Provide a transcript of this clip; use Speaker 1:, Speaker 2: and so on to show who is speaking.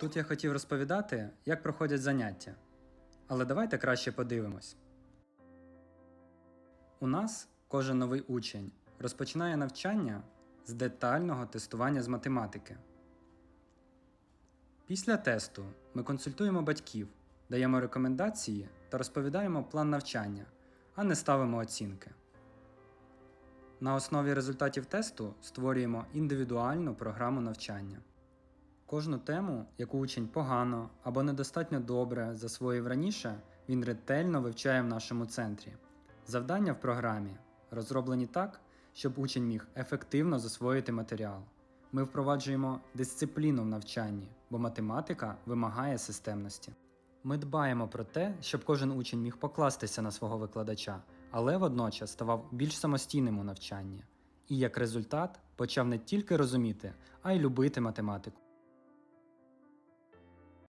Speaker 1: Тут я хотів розповідати, як проходять заняття. Але давайте краще подивимось. У нас кожен новий учень розпочинає навчання з детального тестування з математики. Після тесту ми консультуємо батьків, даємо рекомендації та розповідаємо план навчання, а не ставимо оцінки. На основі результатів тесту створюємо індивідуальну програму навчання. Кожну тему, яку учень погано або недостатньо добре засвоїв раніше, він ретельно вивчає в нашому центрі. Завдання в програмі розроблені так, щоб учень міг ефективно засвоїти матеріал. Ми впроваджуємо дисципліну в навчанні, бо математика вимагає системності. Ми дбаємо про те, щоб кожен учень міг покластися на свого викладача, але водночас ставав більш самостійним у навчанні. І як результат почав не тільки розуміти, а й любити математику.